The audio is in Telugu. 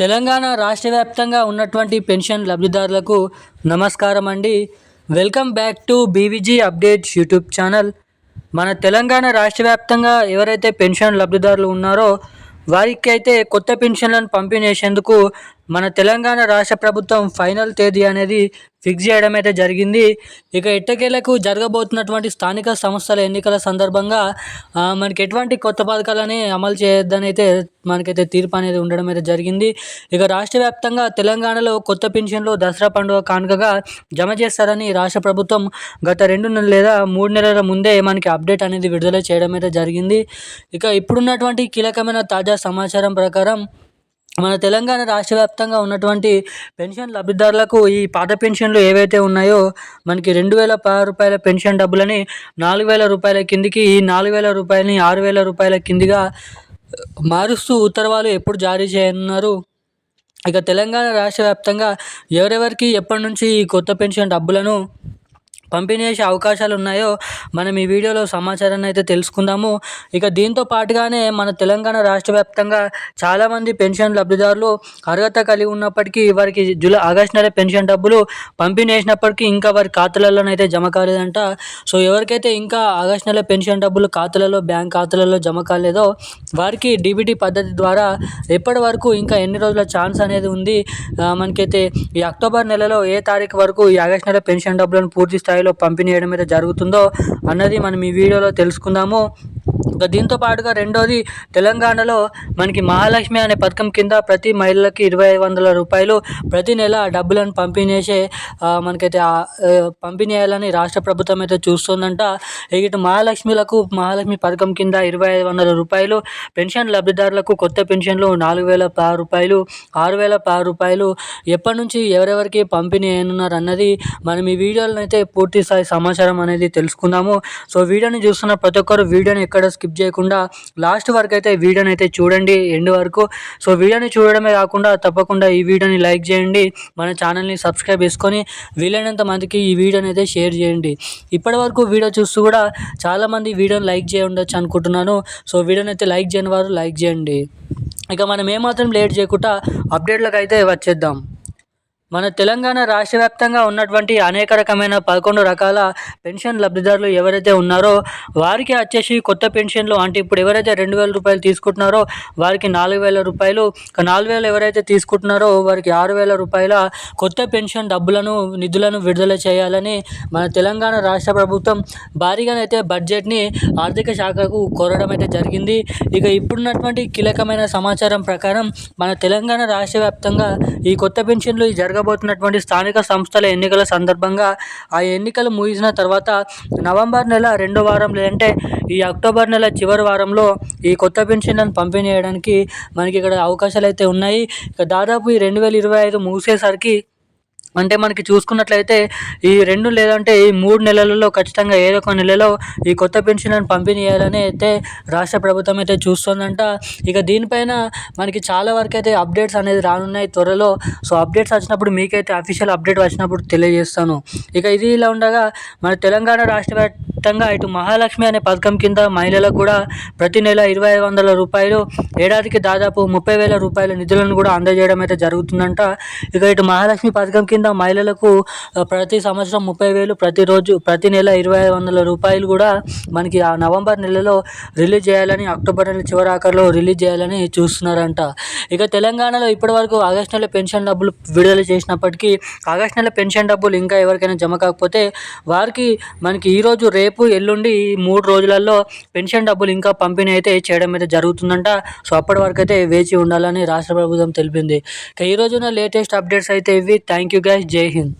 తెలంగాణ రాష్ట్ర వ్యాప్తంగా ఉన్నటువంటి పెన్షన్ లబ్ధిదారులకు నమస్కారం అండి. Welcome back to BVG updates YouTube channel. మన తెలంగాణ రాష్ట్ర వ్యాప్తంగా ఎవరైతే పెన్షన్ లబ్ధిదారులు ఉన్నారో వారికి అయితే కొత్త పెన్షన్లను పంపిణీ చేసేందుకు మన తెలంగాణ రాష్ట్ర ప్రభుత్వం ఫైనల్ తేదీ అనేది ఫిక్స్ చేయడం అయితే జరిగింది. ఇక ఎట్టకేలకు జరగబోతున్నటువంటి స్థానిక సంస్థల ఎన్నికల సందర్భంగా మనకి ఎటువంటి కొత్త పథకాలని అమలు చేయొద్దని అయితే మనకైతే తీర్పు అనేది ఉండడం అయితే జరిగింది. ఇక రాష్ట్ర వ్యాప్తంగా తెలంగాణలో కొత్త పెన్షన్లు దసరా పండుగ కానుకగా జమ చేస్తారని రాష్ట్ర ప్రభుత్వం గత రెండు నెలలు లేదా మూడు నెలల ముందే మనకి అప్డేట్ అనేది విడుదల చేయడం అయితే జరిగింది. ఇక ఇప్పుడున్నటువంటి కీలకమైన తాజా సమాచారం ప్రకారం మన తెలంగాణ రాష్ట్ర వ్యాప్తంగా ఉన్నటువంటి పెన్షన్ లబ్ధిదారులకు ఈ పాత పెన్షన్లు ఏవైతే ఉన్నాయో మనకి రెండు వేల పది రూపాయల పెన్షన్ డబ్బులని నాలుగు వేల రూపాయల కిందికి ఈ నాలుగు వేల రూపాయలని ఆరు వేల రూపాయల కిందిగా మారుస్తూ ఉత్తర్వులు ఎప్పుడు జారీ చేయనున్నారు. ఇక తెలంగాణ రాష్ట్ర వ్యాప్తంగా ఎవరెవరికి ఎప్పటి నుంచి ఈ కొత్త పెన్షన్ డబ్బులను పంపిణీ చేసే అవకాశాలు ఉన్నాయో మనం ఈ వీడియోలో సమాచారాన్ని అయితే తెలుసుకుందాము. ఇక దీంతో పాటుగానే మన తెలంగాణ రాష్ట్ర వ్యాప్తంగా చాలామంది పెన్షన్ లబ్ధిదారులు అర్హత కలిగి ఉన్నప్పటికీ వారికి జూలై ఆగస్టు నెల పెన్షన్ డబ్బులు పంపిణీ చేసినప్పటికీ ఇంకా వారి ఖాతాలలోనైతే జమ కాలేదంట. సో ఎవరికైతే ఇంకా ఆగస్టు నెల పెన్షన్ డబ్బులు ఖాతాలలో బ్యాంక్ ఖాతాలలో జమ కాలేదో వారికి డీబీటీ పద్ధతి ద్వారా ఎప్పటి వరకు ఇంకా ఎన్ని రోజుల ఛాన్స్ అనేది ఉంది? మనకైతే ఈ అక్టోబర్ నెలలో ఏ తారీఖు వరకు ఈ ఆగస్టు నెల పెన్షన్ డబ్బులను పూర్తి స్థాయి స్థాయిలో పంపిణీ చేయడం అయితే జరుగుతుందో అన్నది మనం ఈ వీడియోలో తెలుసుకుందాము. ఇంకా దీంతో పాటుగా రెండోది తెలంగాణలో మనకి మహాలక్ష్మి అనే పథకం కింద ప్రతి మహిళలకి ఇరవై ఐదు వందల రూపాయలు ప్రతి నెల డబ్బులను పంపిణీ చేసే మనకైతే పంపిణీ చేయాలని రాష్ట్ర ప్రభుత్వం అయితే చూస్తుందంట. ఇటు మహాలక్ష్మిలకు మహాలక్ష్మి పథకం కింద ఇరవై ఐదు వందల రూపాయలు పెన్షన్ లబ్ధిదారులకు కొత్త పెన్షన్లు నాలుగు వేల పది రూపాయలు ఆరు వేల పది రూపాయలు ఎప్పటి నుంచి ఎవరెవరికి పంపిణీ అయినున్నారు అన్నది మనం ఈ వీడియోలను అయితే పూర్తి స్థాయి సమాచారం అనేది తెలుసుకుందాము సో వీడియోని చూస్తున్న ప్రతి ఒక్కరు వీడియోని ఎక్కడ స్కిప్ చేయకుండా లాస్ట్ వరకు అయితే వీడియోని అయితే చూడండి ఎండ్ వరకు. సో వీడియోని చూడడమే కాకుండా తప్పకుండా ఈ వీడియోని లైక్ చేయండి మన ఛానల్ని సబ్స్క్రైబ్ చేసుకొని వీలైనంత మందికి ఈ వీడియోని అయితే షేర్ చేయండి. ఇప్పటి వరకు వీడియో చూస్తూ కూడా చాలామంది వీడియోని లైక్ చేయ ఉండొచ్చు అనుకుంటున్నాను. సో వీడియోని అయితే లైక్ చేయని వారు లైక్ చేయండి. ఇక మనం ఏమాత్రం లేట్ చేయకుండా అప్డేట్లకు అయితే వచ్చేద్దాం. మన తెలంగాణ రాష్ట్ర వ్యాప్తంగా ఉన్నటువంటి అనేక రకమైన పదకొండు రకాల పెన్షన్ లబ్ధిదారులు ఎవరైతే ఉన్నారో వారికి వచ్చేసి కొత్త పెన్షన్లు అంటే ఇప్పుడు ఎవరైతే రెండు వేల రూపాయలు తీసుకుంటున్నారో వారికి నాలుగు వేల రూపాయలు నాలుగు వేలు ఎవరైతే తీసుకుంటున్నారో వారికి ఆరు వేల రూపాయల కొత్త పెన్షన్ డబ్బులను నిధులను విడుదల చేయాలని మన తెలంగాణ రాష్ట్ర ప్రభుత్వం భారీగానైతే బడ్జెట్ని ఆర్థిక శాఖకు కోరడం అయితే జరిగింది. ఇక ఇప్పుడున్నటువంటి కీలకమైన సమాచారం ప్రకారం మన తెలంగాణ రాష్ట్ర వ్యాప్తంగా ఈ కొత్త పెన్షన్లు జరగ జరగబోతున్నటువంటి స్థానిక సంస్థల ఎన్నికల సందర్భంగా ఆ ఎన్నికలు ముగిసిన తర్వాత నవంబర్ నెల రెండో వారం లేదంటే ఈ అక్టోబర్ నెల చివరి వారంలో ఈ కొత్త పెన్షన్లను పంపిణీ చేయడానికి మనకి ఇక్కడ అవకాశాలు అయితే ఉన్నాయి. దాదాపు ఈ రెండు వేల ఇరవై ఐదు ముగిసేసరికి అంటే మనకి చూసుకున్నట్లయితే ఈ రెండు లేదంటే ఈ మూడు నెలలలో ఖచ్చితంగా ఏదో ఒక నెలలో ఈ కొత్త పెన్షన్లను పంపిణీ చేయాలని అయితే రాష్ట్ర ప్రభుత్వం అయితే చూస్తుందంట. ఇక దీనిపైన మనకి చాలా వరకు అయితే అప్డేట్స్ అనేది రానున్నాయి త్వరలో. సో అప్డేట్స్ వచ్చినప్పుడు మీకైతే అఫీషియల్ అప్డేట్ వచ్చినప్పుడు తెలియజేస్తాను. ఇక ఇది ఇలా ఉండగా మన తెలంగాణ రాష్ట్ర వ్యాప్తంగా ఇటు మహాలక్ష్మి అనే పథకం కింద మహిళలకు కూడా ప్రతి నెల ఇరవై ఐదు వందల రూపాయలు ఏడాదికి దాదాపు ముప్పై వేల రూపాయల నిధులను కూడా అందజేయడం అయితే జరుగుతుందంట. ఇక ఇటు మహాలక్ష్మి పథకం కింద మహిళలకు ప్రతి సంవత్సరం ముప్పై వేలు ప్రతిరోజు ప్రతి నెల ఇరవై ఐదు వందల రూపాయలు కూడా మనకి ఆ నవంబర్ నెలలో రిలీజ్ చేయాలని అక్టోబర్ నెల చివరి ఆఖరిలో రిలీజ్ చేయాలని చూస్తున్నారంట. ఇక తెలంగాణలో ఇప్పటివరకు ఆగస్టు నెల పెన్షన్ డబ్బులు విడుదల చేసినప్పటికీ ఆగస్టు నెల పెన్షన్ డబ్బులు ఇంకా ఎవరికైనా జమ కాకపోతే వారికి మనకి ఈరోజు రేపు ఎల్లుండి ఈ మూడు రోజులలో పెన్షన్ డబ్బులు ఇంకా పంపిణీ అయితే చేయడం అయితే జరుగుతుందంట. సో అప్పటి వరకు అయితే వేచి ఉండాలని రాష్ట్ర ప్రభుత్వం తెలిపింది. ఇక ఈ రోజున లేటెస్ట్ అప్డేట్స్ అయితే ఇవి. థ్యాంక్ యూ గైస్ జై హింద్.